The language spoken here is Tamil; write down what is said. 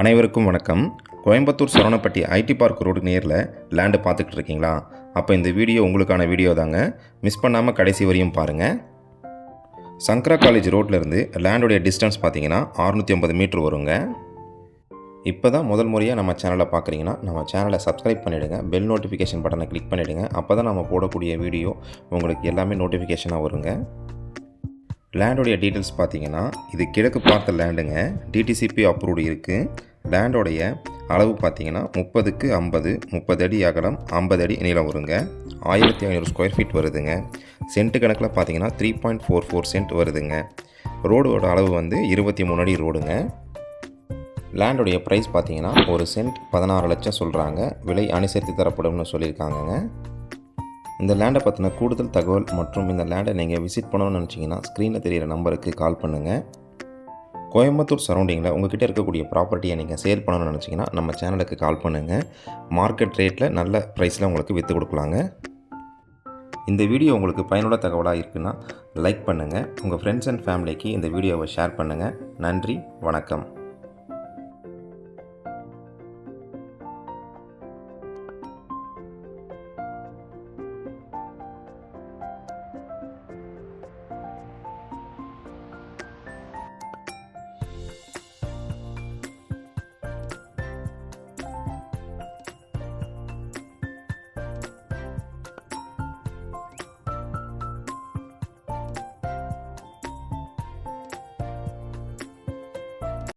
அனைவருக்கும் வணக்கம். Coimbatore Saravanampatti IT park road நேரில் லேண்டு பார்த்துக்கிட்டு இருக்கீங்களா? அப்போ இந்த வீடியோ உங்களுக்கான வீடியோ தாங்க. மிஸ் பண்ணாமல் கடைசி வரையும் பாருங்கள் சங்கரா காலேஜ் ரோட்லேருந்து லேண்டுடைய டிஸ்டன்ஸ் பார்த்தீங்கன்னா 650 ஐம்பது மீட்ரு வருங்க. இப்போ தான் முதல் முறையாக நம்ம சேனலை பார்க்குறீங்கன்னா நம்ம சேனலை சப்ஸ்கிரைப் பண்ணிவிடுங்க பெல் நோட்டிஃபிகேஷன் பட்டனை கிளிக் பண்ணிவிடுங்க அப்போ தான் நம்ம போடக்கூடிய வீடியோ உங்களுக்கு எல்லாமே நோட்டிஃபிகேஷனாக வருங்க. லேண்டோடைய டீட்டெயில்ஸ் பார்த்தீங்கன்னா இது கிழக்கு பார்த்த லேண்டுங்க டிடிசிபி அப்ரூவ்டு இருக்குது லேண்டோடைய அளவு பார்த்தீங்கன்னா முப்பதுக்கு ஐம்பது முப்பது அடி அகலம் ஐம்பது அடி நீளம் வருங்க. ஆயிரத்தி ஐநூறு ஸ்கொயர் ஃபீட் வருதுங்க. சென்ட் கணக்கில் பார்த்தீங்கன்னா three point four four cent வருதுங்க. ரோடோட அளவு வந்து இருபத்தி மூணு அடி ரோடுங்க லேண்டோடைய ப்ரைஸ் பார்த்தீங்கன்னா ஒரு சென்ட் பதினாறு லட்சம் சொல்கிறாங்க விலை அனுசரித்து தரப்படும்னு சொல்லியிருக்காங்கங்க. இந்த லேண்டை பற்றின கூடுதல் தகவல் மற்றும் இந்த லேண்டை நீங்கள் விசிட் பண்ணணும்னு நினச்சிங்கன்னா ஸ்க்ரீனில் தெரியிற நம்பருக்கு கால் பண்ணுங்கள் கோயம்புத்தூர் சரௌண்டிங்கில் உங்ககிட்ட இருக்கக்கூடிய ப்ராப்பர்ட்டியை நீங்கள் சேல் பண்ணணும்னு நினச்சிங்கன்னா நம்ம சேனலுக்கு கால் பண்ணுங்கள் மார்க்கெட் ரேட்டில் நல்ல ப்ரைஸில் உங்களுக்கு விற்று கொடுக்கலாங்க. இந்த வீடியோ உங்களுக்கு பயனுள்ள தகவலாக இருக்குன்னா லைக் பண்ணுங்கள் உங்கள் ஃப்ரெண்ட்ஸ் அண்ட் ஃபேமிலிக்கு இந்த வீடியோவை ஷேர் பண்ணுங்கள் நன்றி வணக்கம்.